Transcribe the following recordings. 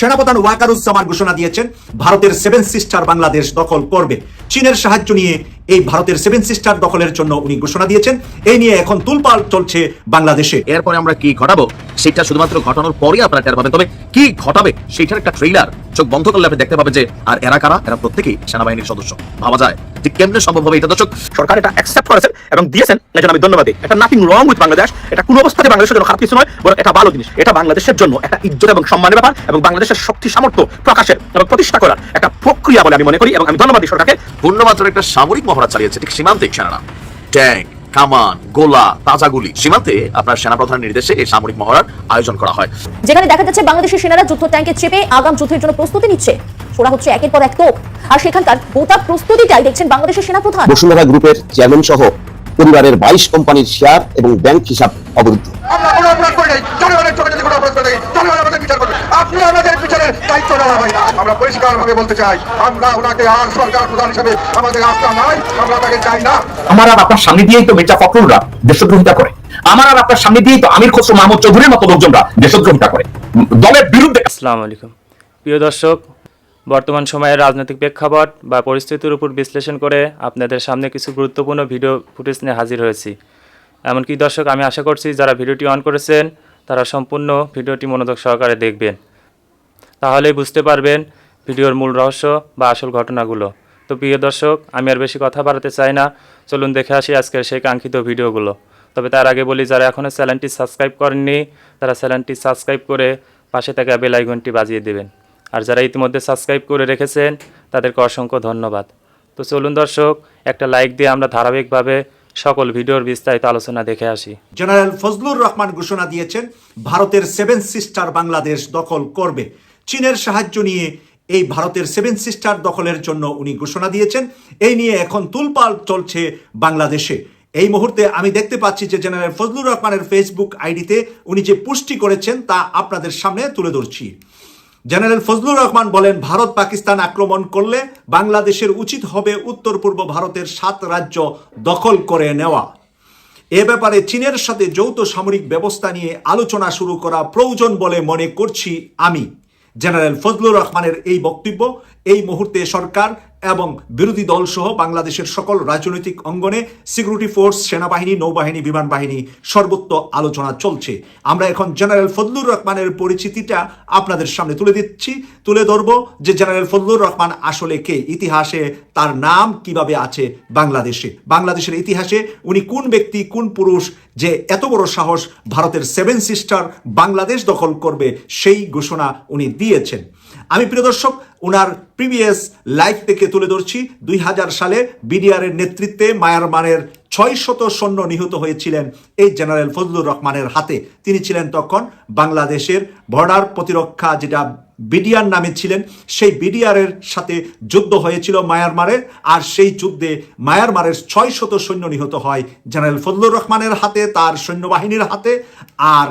সেনাপ্রধান ওয়াকারুজ্জামান ঘোষণা দিয়েছেন ভারতের সেভেন সিস্টার বাংলাদেশ দখল করবে। চীনের সাহায্য নিয়ে এই ভারতের সেভেন সিস্টার দখলের জন্য উনি ঘোষণা দিয়েছেন। এই নিয়ে এখন তুলপাল চলছে বাংলাদেশে। এরপরে আমরা কি ঘটাবো? সেটা শুধুমাত্র ঘটানোর পরেই আপনারা টের পাবেন। তবে কি ঘটাবে? সেইটার একটা ট্রেইলার চোখ বন্ধ করলে আপনি দেখতে পাবেন যে আর এরা কারা? এরা প্রত্যেকেই সেনাবাহিনীর সদস্য। ভাবা যায় যে কেমনে সম্ভব হবে এটা। দর্শক সরকার এটা অ্যাকসেপ্ট করেছেন এবং দিয়েছেন। এই জন্য আমি ধন্যবাদ। দিই এটা নাথিং রং উইথ বাংলাদেশ এটা কোনো অবস্থাতে বাংলাদেশের জন্য খারাপ কিছু নয় বরং এটা ভালো জিনিস। এটা বাংলাদেশের জন্য একটা ইজ্জত এবং সম্মানের ব্যাপার এবং বাংলাদেশের শক্তি সামর্থ্য প্রকাশের এবং প্রতিষ্ঠা করার একটা প্রক্রিয়া বলে আমি মনে করি এবং আমি ধন্যবাদ দিই সরকারকে পূর্ণমাত্র একটা সামরিক মহড়া চালিয়েছে ঠিক সীমান্তিক সেনারা। ট্যাঙ্ক কামান গোলা তাজাগুলি সীমান্তে আপনার সেনাপ্রধানের নির্দেশে এই সামরিক মহড়ার আয়োজন করা হয়। যেখানে দেখা যাচ্ছে বাংলাদেশের সেনারা যুদ্ধ ট্যাঙ্কে চেপে আগাম যুদ্ধের জন্য প্রস্তুতি নিচ্ছে। ছোড়া হচ্ছে একের পর এক তোপ। আর সেখানকার গোটা প্রস্তুতিটাই দেখছেন বাংলাদেশের সেনাপ্রধান। বসুন্ধরা গ্রুপের চেয়ারম্যান সহ পরিবারের বাইশ কোম্পানির শেয়ার এবং ব্যাংক হিসাব অবরুদ্ধ। আমরা কোনো অপরাধ করি নাই জনগণের চোখে যদি কোনো অপরাধ করি জনগণ আমাদের বিচার করবে। আপনি আমাদের দায়িত্ব নেওয়া হয় না। আমরা পরিষ্কার ভাবে বলতে চাই আমরা ওনাকে আর সরকার প্রধান হিসেবে আমাদের আস্থা নাই আমরা তাকে চাই না। আমার আর আপনার সামনে দিয়েই তো মির্জা ফখরুলরা দেশদ্রোহিতা করে। আমার আর আপনার সামনে দিয়েই তো আমির খসরু মাহমুদ চৌধুরীর মতো লোকজনরা দেশদ্রোহিতা করে। দলের বিরুদ্ধে আসসালামু আলাইকুম। প্রিয় দর্শক বর্তমান সময়ের রাজনৈতিক প্রেক্ষাপট বা পরিস্থিতির উপর বিশ্লেষণ করে আপনাদের সামনে কিছু গুরুত্বপূর্ণ ভিডিও ফুটেজ নিয়ে হাজির হয়েছি। এমনকি দর্শক আমি আশা করছি যারা ভিডিওটি অন করেছেন তারা সম্পূর্ণ ভিডিওটি মনোযোগ সহকারে দেখবেন। তাহলেই বুঝতে পারবেন ভিডিওর মূল রহস্য বা আসল ঘটনাগুলো। তো প্রিয় দর্শক, আমি আর বেশি কথা বাড়াতে চাই না। চলুন দেখে আসি আজকের সেই কাঙ্ক্ষিত ভিডিওগুলো। তবে তার আগে বলি, যারা এখনও চ্যানেলটি সাবস্ক্রাইব করেননি, তারা চ্যানেলটি সাবস্ক্রাইব করে পাশে থাকা বেল আইকনটি বাজিয়ে দেবেন। আর যারা ইতিমধ্যে সাবস্ক্রাইব করে রেখেছেন, তাদেরকে অসংখ্য ধন্যবাদ। তো চলুন দর্শক, একটা লাইক দিয়ে আমরা ধারাবাহিকভাবে সকল ভিডিওর বিস্তারিত আলোচনা দেখে আসি। জেনারেল ফজলুর রহমান ঘোষণা দিয়েছেন, ভারতের সেভেন সিস্টার বাংলাদেশ দখল করবে। চীনের সাহায্য নিয়ে এই ভারতের সেভেন সিস্টার দখলের জন্য উনি ঘোষণা দিয়েছেন। এই নিয়ে এখন তুলপাল চলছে বাংলাদেশে। এই মুহূর্তে আমি দেখতে পাচ্ছি যে জেনারেল ফজলুর রহমানের ফেসবুক আইডিতে উনি যে পুষ্টি করেছেন তা আপনাদের সামনে তুলে ধরছি। জেনারেল ফজলুর রহমান বলেন, ভারত পাকিস্তান আক্রমণ করলে বাংলাদেশের উচিত হবে উত্তর পূর্ব ভারতের সাত রাজ্য দখল করে নেওয়া। এ ব্যাপারে চীনের সাথে যৌথ সামরিক ব্যবস্থা নিয়ে আলোচনা শুরু করা প্রয়োজন বলে মনে করছি আমি। জেনারেল ফজলুর রহমানের এই বক্তব্য এই মুহূর্তে সরকার এবং বিরোধী দল সহ বাংলাদেশের সকল রাজনৈতিক অঙ্গনে সিকিউরিটি ফোর্স সেনাবাহিনী, নৌবাহিনী বিমান বাহিনী সর্বত্র আলোচনা চলছে। আমরা এখন জেনারেল ফজলুর রহমানের পরিচিতিটা আপনাদের সামনে তুলে দিচ্ছি। তুলে ধরব যে জেনারেল ফজলুর রহমান আসলে কে? ইতিহাসে তার নাম কীভাবে আছে বাংলাদেশে? বাংলাদেশের ইতিহাসে উনি কোন ব্যক্তি, কোন পুরুষ যে এত বড় সাহস ভারতের সেভেন সিস্টার বাংলাদেশ দখল করবে সেই ঘোষণা উনি দিয়েছেন। আমি প্রিয় দর্শক ওনার প্রিভিয়াস লাইফ থেকে তুলে ধরছি। দুই হাজার সালে বিডিআরের নেতৃত্বে মায়ানমারের ছয় শত সৈন্য নিহত হয়েছিলেন এই জেনারেল ফজলুর রহমানের হাতে। তিনি ছিলেন তখন বাংলাদেশের বর্ডার প্রতিরক্ষা যেটা বিডিআর নামে ছিলেন, সেই বিডিআরের সাথে যুদ্ধ হয়েছিল মায়ানমারে আর সেই যুদ্ধে মায়ানমারের ছয় শত সৈন্য নিহত হয় জেনারেল ফজলুর রহমানের হাতে, তার সৈন্যবাহিনীর হাতে আর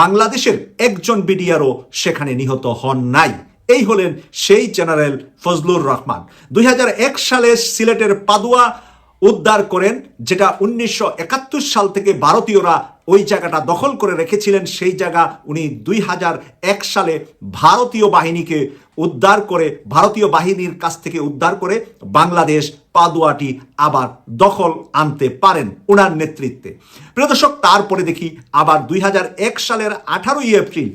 বাংলাদেশের একজন বিডিআরও সেখানে নিহত হন নাই। এই হলেন সেই জেনারেল ফজলুর রহমান। দুই হাজার এক সালে সিলেটের পাদুয়া উদ্ধার করেন, যেটা উনিশশো একাত্তর সাল থেকে ভারতীয়রা ওই জায়গাটা দখল করে রেখেছিলেন। সেই জায়গা উনি দুই হাজার এক সালে ভারতীয় বাহিনীকে উদ্ধার করে, ভারতীয় বাহিনীর কাছ থেকে উদ্ধার করে বাংলাদেশ পাদুয়াটি আবার দখল আনতে পারেন ওনার নেতৃত্বে। প্রিয় দর্শক, তারপরে দেখি আবার দুই হাজার এক সালের আঠারোই এপ্রিল,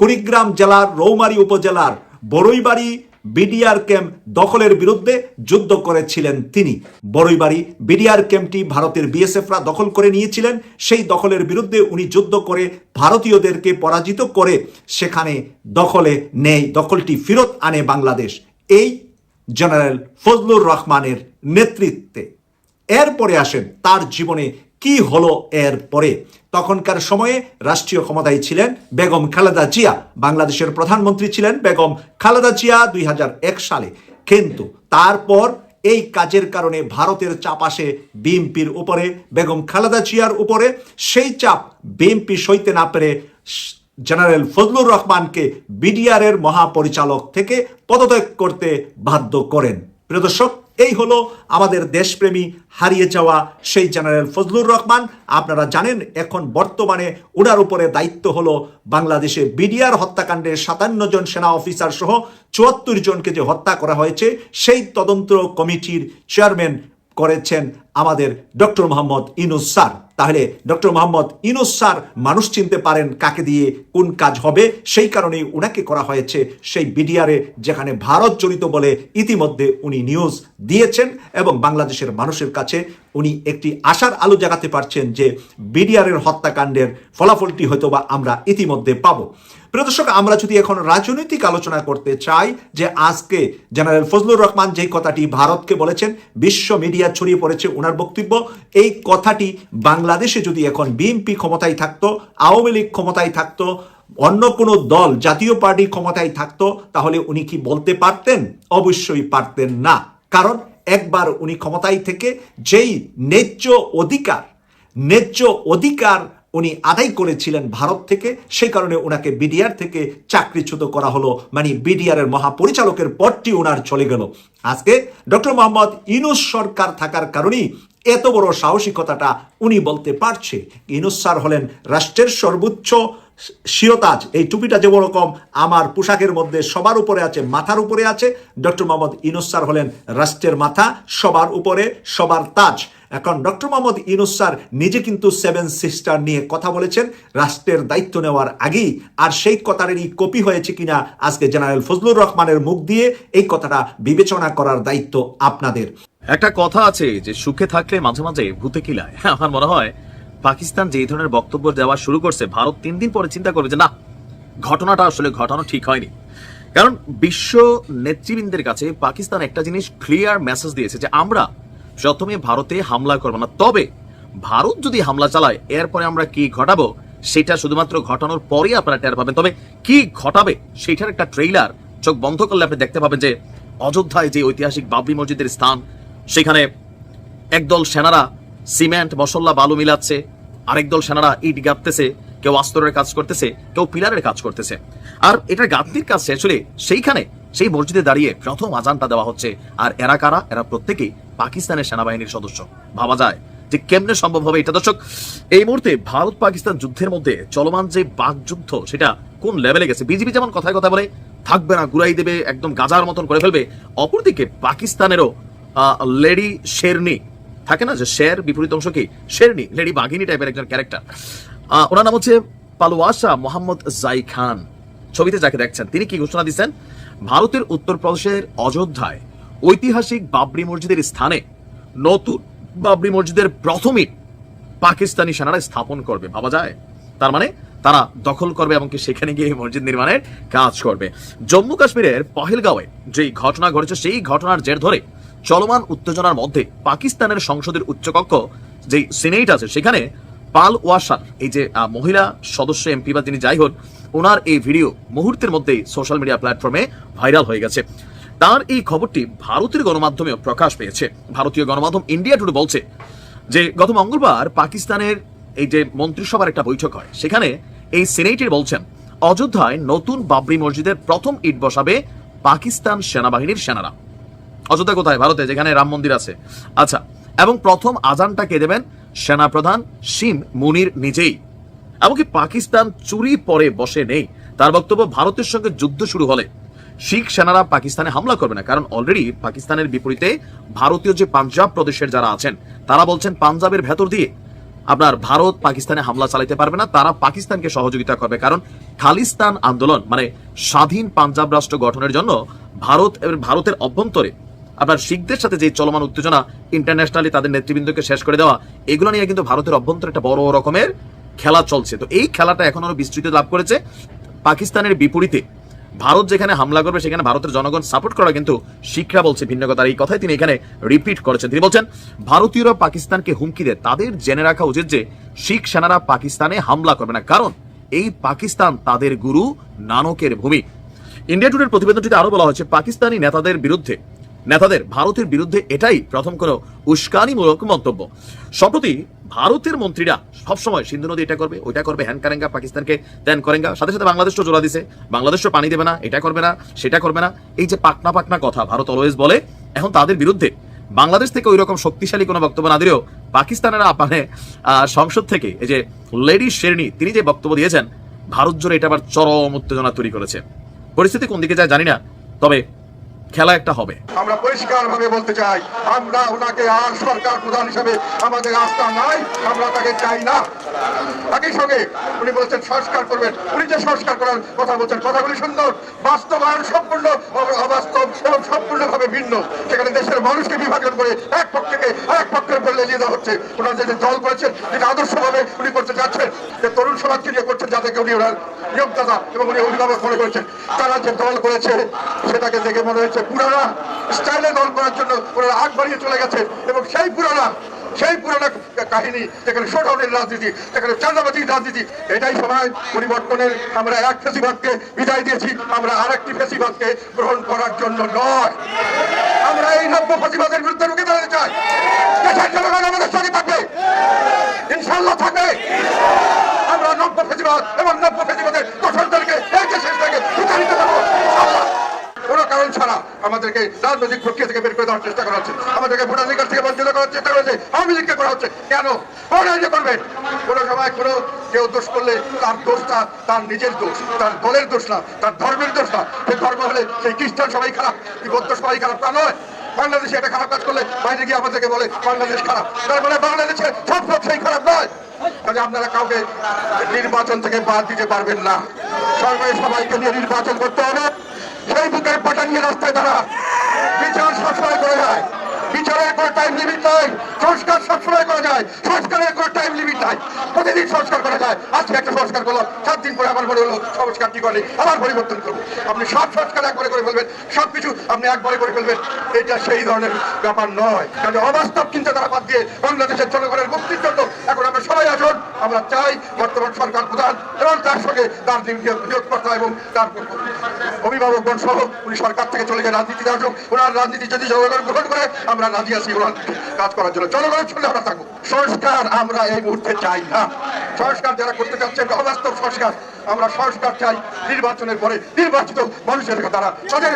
কুড়িগ্রাম জেলার রৌমারী উপজেলার বড়ইবাড়ি বিডিআর ক্যাম্প দখলের বিরুদ্ধে যুদ্ধ করেছিলেন তিনি। বড়ইবাড়ি বিডিআর ক্যাম্পটি ভারতের বিএসএফরা দখল করে নিয়েছিলেন। সেই দখলের বিরুদ্ধে উনি যুদ্ধ করে ভারতীয়দেরকে পরাজিত করে সেখানে দখলে নেই দখলটি ফেরত আনে বাংলাদেশ। এই জেনারেল ফজলুর রহমানের নেতৃত্বে। এরপরে আসেন তার জীবনে কি হলো এর পরে? তখনকার সময়ে রাষ্ট্রীয় ক্ষমতায় ছিলেন বেগম খালেদা জিয়া। বাংলাদেশের প্রধানমন্ত্রী ছিলেন বেগম খালেদা জিয়া দুই হাজার এক সালে। কিন্তু তারপর এই কাজের কারণে ভারতের চাপ আসে বিএনপির উপরে, বেগম খালেদা জিয়ার উপরে। সেই চাপ বিএনপি সইতে না পেরে জেনারেল ফজলুর রহমানকে বিডিআর এর মহাপরিচালক থেকে পদত্যাগ করতে বাধ্য করেন। প্রিয় দর্শক এই হলো আমাদের দেশপ্রেমী হারিয়ে যাওয়া সেই জেনারেল ফজলুর রহমান। আপনারা জানেন, এখন বর্তমানে ওনার উপরে দায়িত্ব হলো বাংলাদেশে বিডিআর হত্যাকাণ্ডে সাতান্ন জন সেনা অফিসার সহ চুয়াত্তর জনকে যে হত্যা করা হয়েছে, সেই তদন্ত কমিটির চেয়ারম্যান করেছেন আমাদের ডক্টর মোহাম্মদ ইনুস স্যার। তাহলে ডক্টর মোহাম্মদ ইনুস স্যার মানুষ চিনতে পারেন কাকে দিয়ে কোন কাজ হবে, সেই কারণেই উনাকে করা হয়েছে সেই বিডিআরে, যেখানে ভারত জড়িত বলে ইতিমধ্যে উনি নিউজ দিয়েছেন এবং বাংলাদেশের মানুষের কাছে উনি একটি আশার আলো জাগাতে পারছেন যে বিডিআরের হত্যাকাণ্ডের ফলাফলটি হয়তো বা আমরা ইতিমধ্যে পাবো। প্রিয় দর্শক, আমরা যদি এখন রাজনৈতিক আলোচনা করতে চাই, যে আজকে জেনারেল ফজলুর রহমান যে কথাটি ভারতকে বলেছেন, বিশ্ব মিডিয়া ছড়িয়ে পড়েছে ওনার বক্তব্য, এই কথাটি বাংলাদেশে যদি এখন বিএনপি ক্ষমতায় থাকতো, আওয়ামী লীগ ক্ষমতায় থাকতো, অন্য কোনো দল, জাতীয় পার্টি ক্ষমতায় থাকতো, তাহলে উনি কি বলতে পারতেন? অবশ্যই পারতেন না। কারণ একবার উনি ক্ষমতায় থেকে যেই ন্যায্য অধিকার ন্যায্য অধিকার উনি আদায় করেছিলেন ভারত থেকে। সেই কারণে ওনাকে বিডিআর থেকে চাকরিচ্যুত করা হলো। মানে বিডিআর এর মহাপরিচালকের পদটি ওনার চলে গেল। আজকে ডক্টর মোহাম্মদ ইনুস সরকার থাকার কারণেই এত বড় সাহসিকতাটা উনি বলতে পারছে। ইনুস স্যার হলেন রাষ্ট্রের সর্বোচ্চ শিরতাজ এই টুপিটা যে রকম আমার পোশাকের মধ্যে সবার উপরে আছে, মাথার উপরে আছে। ডক্টর মোহাম্মদ ইনুস স্যার হলেন রাষ্ট্রের মাথা, সবার উপরে সবার তাজ। এখন ডক্টর মোহাম্মদ ইনুস স্যার নিজে কিন্তু সেভেন সিস্টার নিয়ে কথা বলেছেন। রাষ্ট্রের দায়িত্ব নেওয়ার আগেই। আর সেই কথারই কপি হয়েছে কিনা আজকে জেনারেল ফজলুর রহমানের মুখ দিয়ে এই কথাটা বিবেচনা করার দায়িত্ব আপনাদের। একটা কথা আছে যে সুখে থাকলে মাঝে মাঝে ভূতে কিলায় আমার মনে হয় পাকিস্তান যে ধরনের বক্তব্য দেওয়া শুরু করছে, ভারত তিন দিন পরে চিন্তা করবে যে না, ঘটনাটা আসলে ঘটানো ঠিক হয়নি। কারণ বিশ্ব নেতৃবৃন্দের কাছে পাকিস্তান একটা জিনিস ক্লিয়ার মেসেজ দিয়েছে যে আমরা প্রথমে ভারতে হামলা করব না। তবে ভারত যদি হামলা চালায়, এরপরে আমরা কি ঘটাবো? সেটা শুধুমাত্র ঘটানোর পরেই আপনারা টের পাবেন। তবে কি ঘটাবে? সেটার একটা ট্রেইলার চোখ বন্ধ করলে আপনি দেখতে পাবেন যে অযোধ্যায় যে ঐতিহাসিক বাবরি মসজিদের স্থান, সেখানে একদল সেনারা সিমেন্ট, মশলা, বালু মিলাচ্ছে, আরেক দল সেনারা ইট গাঁথতেছে, কেউ আস্তরের কাজ করতেছে, কেউ পিলারের কাজ করতেছে। আর এটার গাঁথনির কাজ শেষ হলে সেইখানে সেই মসজিদে দাঁড়িয়ে প্রথম আজানটা দেওয়া হচ্ছে। আর এরা কারা? এরা প্রত্যেকেই পাকিস্তানের সেনাবাহিনীর সদস্য। ভাবা যায় যে কেমনে সম্ভব হবে এটা। দর্শক, এই মুহূর্তে ভারত পাকিস্তান যুদ্ধের মধ্যে চলমান যে বাক যুদ্ধ সেটা কোন লেভেলে গেছে? বিজেপি যেমন কথায় কথা বলে, থাকবে না, গুড়াই দেবে, একদম গাজার মতন করে ফেলবে। অপরদিকে পাকিস্তানেরও লেডি শেরনি, থাকে না যে শের বিপরীত অংশ কি? শেরনি, লেডি বাঘিনী টাইপের একজন ক্যারেক্টার ওনার নাম হচ্ছে পালওয়াসা মোহাম্মদ জাই খান। ছবিতে যাকে দেখছেন, তিনি কি ঘোষণা দিচ্ছেন? ভারতের উত্তরপ্রদেশের অযোধ্যায় ঐতিহাসিক বাবরি মসজিদের স্থানে নতুন বাবরি মসজিদের প্রথম ইট পাকিস্তানি সেনারা স্থাপন করবে, ভাবা যায়? তার মানে তারা দখল করবে এবং সেখানে গিয়ে মসজিদ নির্মাণের কাজ করবে। জম্মু কাশ্মীরের পহেলগাঁওয়ে যে ঘটনা ঘটেছে, সেই ঘটনার জের ধরে চলমান উত্তেজনার মধ্যে পাকিস্তানের সংসদের উচ্চকক্ষ যে সিনেট আছে, সেখানে পাল ওয়াসার, এই যে মহিলা সদস্য এমপি বা তিনি যাই হোক ওনার এই ভিডিও মুহূর্তের মধ্যেই সোশ্যাল মিডিয়া প্ল্যাটফর্মে ভাইরাল হয়ে গেছে। তার এই খবরটি ভারতের গণমাধ্যমেও প্রকাশ পেয়েছে। ভারতীয় গণমাধ্যম ইন্ডিয়া টুডে বলছে যে, গত মঙ্গলবার পাকিস্তানের এই যে মন্ত্রিসভার একটা বৈঠক হয়, সেখানে এই সিনেটের বলছেন, অযোধ্যায় নতুন বাবরি মসজিদের প্রথম ইট বসাবে পাকিস্তান সেনাবাহিনীর সেনারা। অযোধ্যা কোথায়? ভারতে, যেখানে রাম মন্দির আছে। আচ্ছা এবং প্রথম আজানটা কে দেবেন? সেনাপ্রধান শিম মুনির নিজেই। এমনকি পাকিস্তান চুরি পরে বসে নেই। তার বক্তব্য ভারতের সঙ্গে যুদ্ধ শুরু হলে। শিখ সেনারা পাকিস্তানে হামলা করবে না, কারণ অলরেডি পাকিস্তানের বিপরীতে ভারতীয় যে পাঞ্জাব প্রদেশের যারা আছেন, তারা বলছেন পাঞ্জাবের ভেতর দিয়ে আপনার ভারত পাকিস্তানে হামলা চালাইতে পারবে না, তারা পাকিস্তানকে সহযোগিতা করবে, কারণ খালিস্তান আন্দোলন মানে স্বাধীন পাঞ্জাব রাষ্ট্র গঠনের জন্য ভারত এবং ভারতের অভ্যন্তরে আপনার শিখদের সাথে যে চলমান উত্তেজনা ইন্টারন্যাশনালি তাদের নেতৃবৃন্দকে শেষ করে দেওয়া, এগুলো নিয়ে কিন্তু ভারতের অভ্যন্তরে একটা বড় রকমের খেলা চলছে। তো এই খেলাটা এখন আরও বিস্তৃতি লাভ করেছে। পাকিস্তানের বিপরীতে ভারত যেখানে হামলা করবে, সেখানে ভারতের জনগণ সাপোর্ট করা কিন্তু শিক্ষা বলছে ভিন্ন কথা এই কথাই তিনি এখানে রিপিট করেছেন। তিনি বলছেন, ভারতীয়রা পাকিস্তানকে হুমকি দেয়। তাদের জেনে রাখা উচিত যে শিখ সেনারা পাকিস্তানে হামলা করবে না। কারণ এই পাকিস্তান তাদের গুরু নানকের ভূমি। ইন্ডিয়া টুডের প্রতিবেদনটিতে আরও বলা হয়েছে, পাকিস্তানি নেতাদের বিরুদ্ধে নেতাদের ভারতের বিরুদ্ধে এটাই প্রথম কোনো উস্কানিমূলক মন্তব্য। সম্প্রতি ভারতের মন্ত্রীরা সবসময় সিন্ধু নদী এটা করবে, ওইটা করবে, হ্যান কারেঙ্গা পাকিস্তানকে ত্যান করেঙ্গা, সাথে সাথে বাংলাদেশও জোড়া দিছে। বাংলাদেশও পানি দেবে না, এটা করবে না, সেটা করবে না। এই যে পাকনা পাকনা কথা ভারত অলওয়েজ বলে, এখন তাদের বিরুদ্ধে বাংলাদেশ থেকে ওই রকম শক্তিশালী কোনো বক্তব্য না দিলেও পাকিস্তানেরা মানে সংসদ থেকে এই যে লেডি শেরনি, তিনি যে বক্তব্য দিয়েছেন, ভারত জুড়ে এটা আবার চরম উত্তেজনা তৈরি করেছে। পরিস্থিতি কোন দিকে যায় জানি না, তবে খেলা একটা হবে। আমরা পরিষ্কার ভাবে বলতে চাই, আমরা ওনাকে আর সরকার প্রধান হিসেবে আমাদের আস্থা নাই, আমরা তাকে চাই না। একই সঙ্গে উনি বলছেন, সংস্কার করবেন। উনি যে সংস্কার করার কথা বলছেন, কথাগুলি সুন্দর, বাস্তবায়ন সম্পূর্ণ অবাস্তব এবং সম্পূর্ণভাবে ভিন্ন। সেখানে দেশের মানুষকে বিভাজন করে এক পক্ষকে আরেক পক্ষের উপর লেলিয়ে দেওয়া হচ্ছে। ওনার যে দল করেছেন, যেটা আদর্শভাবে উনি করতে চাচ্ছেন যে তরুণ সমাজকে নিয়ে করছেন, যাদেরকে উনি ওনার নিয়োগদাতা এবং উনি অভিভাবক মনে করেছেন, তারা যে দল করেছে, সেটাকে দেখে মনে হচ্ছে পুরানা স্টাইলে দল করার জন্য ওনারা আগ বাড়িয়ে চলে গেছেন এবং সেই পুরানা সেই পুরানা কাহিনী, যেখানে শোডাউনের রাজনীতি, যেখানে চাঁদাবাজির রাজনীতি, এটাই সময় পরিবর্তনের আমরা এক ফেসিবাদকে বিদায় দিয়েছি, আমরা আরেকটি ফেসিবাদকে গ্রহণ করার জন্য নয়। আমরা এই নব্য ফেসিবাদের বিরুদ্ধে রুখে দাঁড়াতে চাই। দেশের জনগণ আমাদের সঙ্গে থাকবে। ইনশাল্লাহ থাকবে। আমরা নব্য ফেসিবাদ এবং নব্য ফেসিবাদের দোষরদেরকে এই দেশের থেকে বিতাড়িত করব ইনশাআল্লাহ। কোনো কারণ ছাড়া আমাদেরকে রাজনৈতিক প্রক্রিয়া থেকে বের করে দেওয়ার চেষ্টা করা হচ্ছে। আমাদেরকে ভোটাধিকার থেকে বঞ্চিত করার চেষ্টা করা হচ্ছে। আওয়ামী লীগকে করা হচ্ছে। কেন? যে করবেন? কোনো সময় কোনো কেউ দোষ করলে তার দোষটা তার নিজের দোষ, তার দলের দোষ না, তার ধর্মের দোষ না। সেই ধর্ম হলে সেই খ্রিস্টান সবাই খারাপ, কি বৌদ্ধ সবাই খারাপ তা নয়। বাংলাদেশে একটা খারাপ কাজ করলে বাইরে গিয়ে আমাদেরকে বলে বাংলাদেশ খারাপ। তার মানে বাংলাদেশে সব লোক সেই খারাপ নয়। আপনারা কাউকে নির্বাচন থেকে বাদ দিতে পারবেন না। সরকারি সবাইকে নিয়ে নির্বাচন করতে হবে। সেই বুকের পাটা নিয়ে রাস্তায় দাঁড়া বিচার সবসময় করে যায়। বিচারের কোনো টাইম লিমিট নাই। সংস্কার সবসময় করা যায়। সংস্কারের কোনো টাইম লিমিট নাই। প্রতিদিন সংস্কার করা যায়। আজকে একটা সংস্কার করলাম। সাত দিন পরে আবার মনে হলো, সংস্কার কি করে? আবার পরিবর্তন করব। আপনি সব সংস্কার একবারে করে ফেলবেন। সবকিছু আপনি একবারে করে ফেলবেন। এটা সেই ধরনের ব্যাপার নয়। কাজে অবাস্তব চিন্তাধারা বাদ দিয়ে বাংলাদেশের জনগণের মুক্তির জন্য এখন আমরা সবাই আসুন। আমরা চাই বর্তমান সরকার প্রধান এবং তার নিয়োগকর্তা এবং তার অভিভাবকগণ সহ উনি সরকার থেকে চলে যায় রাজনীতিতে আসুক। ওনার রাজনীতি যদি জনগণ গ্রহণ করে, আমরা রাজি আছি ওনার কাজ করার জন্য। জনগণের সঙ্গে আমরা থাকব। সংস্কার আমরা এই মুহূর্তে চাই না। সংস্কার যারা করতে চাচ্ছেন, অবাস্তব সংস্কার। আমরা সংস্কার চাই নির্বাচনের পরে নির্বাচিত মানুষের দ্বারা তাদের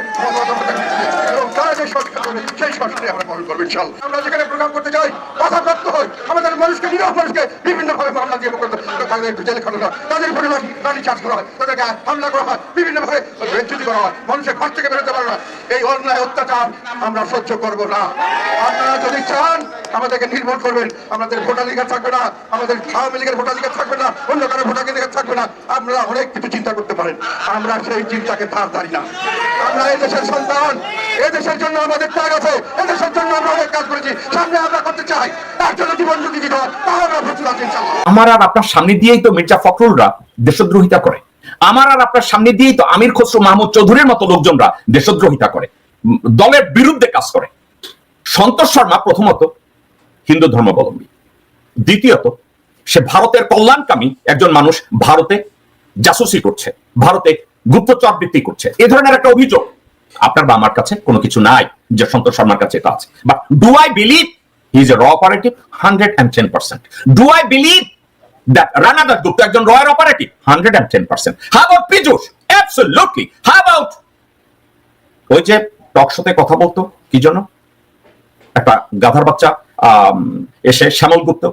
এবং তারা যে সংস্কার করবে, সেই সংস্কারে আমরা পালন করব ইনশাল্লাহ। আমরা যেখানে প্রোগ্রাম করতে চাই বাধাপ্রাপ্ত হই আমাদের মানুষকে, নিরহ মানুষকে বিভিন্নভাবে মামলা দিয়ে তাদের জেলে খানো হয়, তাদের চার্জ করা হয়, তাদেরকে হামলা করা হয়, বিভিন্নভাবে বেঞ্চুতি করা হয়, মানুষের ঘর থেকে বেরোতে পারে না। এই অন্যায় অত্যাচার আমরা সহ্য করব না। আপনারা যদি চান আমাদেরকে নির্মূল করবেন। আমাদের ভোটাধিকার থাকবে না, আমাদের আওয়ামী লীগের ভোটাধিকার থাকবে না অন্য কারও ভোটাধিকার থাকবে না। আপনারা অনেক কিছু চিন্তা করতে পারেন আমরা সেই চিন্তাকে ধার ধারি না। আমরা এই দেশের সন্তান। এই দেশের জন্য আমাদের ত্যাগ আছে। এই দেশের জন্য আমরা অনেক কাজ করেছি। সামনে আমরা করতে চাই। তার জীবন যদি দিতে হয়, তাহলে আমার আর আপনার সামনে দিয়েই তো মির্জা ফখরুলরা দেশদ্রোহিতা করে। আমার আর আপনার সামনে দিয়েই তো আমির খসরু মাহমুদ চৌধুরীর মতো লোকজনরা দেশদ্রোহিতা করে। দলের বিরুদ্ধে কাজ করে। সন্তোষ শর্মা প্রথমত হিন্দু ধর্মাবলম্বী। দ্বিতীয়ত, সে ভারতের কল্যাণকামী একজন মানুষ ভারতে জাসুসি করছে, ভারতে গুপ্তচর বৃত্তি করছে। এ ধরনের একটা অভিযোগ। আপনার বা আমার কাছে কোনো কিছু নাই, যে সন্তোষ শর্মার কাছে এটা আছে। But do I believe he is a raw operative hundred and ten percent do I believe that Rana Gupta একজন royal operative hundred and ten percent how about Pijush absolutely how about ওই যে টক শোতে কথা বলতো, কি জন্য একটা গাধার বাচ্চা এসে Shyamal Gupta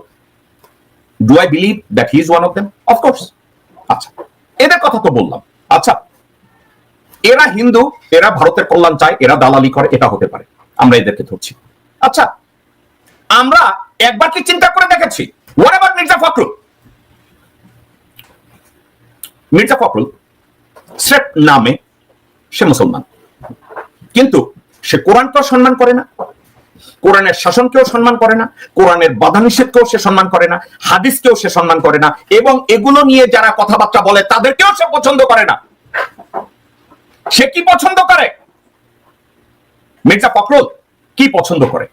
do I believe that he is one of them of course আচ্ছা এদের কথা তো বললাম। আচ্ছা এরা হিন্দু, এরা ভারতের কল্যাণ চায়, এরা দালালি করে, এটা হতে পারে। আমরা এদেরকে ধরছি। আচ্ছা আমরা একবার কি চিন্তা করে দেখেছি? হোয়াট এভার মির্জা ফখরুল মির্জা ফখরুল স্রেফ নামে সে মুসলমান। কিন্তু সে কোরআনকেও সম্মান করে না। কোরআনের শাসনকেও সম্মান করে না, কোরআনের বাধা নিষেধকেও সে সম্মান করে না, হাদিসকেও সে সম্মান করে না, এবং এগুলো নিয়ে যারা কথাবার্তা বলে তাদেরকেও সে পছন্দ করে না। সে কি পছন্দ করে? মির্জা ফখরুল কি পছন্দ করে?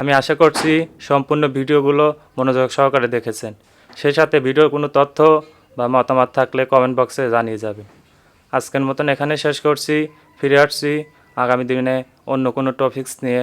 আমি আশা করছি সম্পূর্ণ ভিডিওগুলো মনোযোগ সহকারে দেখেছেন। সেই সাথে ভিডিওর কোনো তথ্য বা মতামত থাকলে কমেন্ট বক্সে জানিয়ে যাবেন আজকের মতন এখানে শেষ করছি। ফিরে আসছি আগামী দিনে অন্য কোনো টপিকস নিয়ে।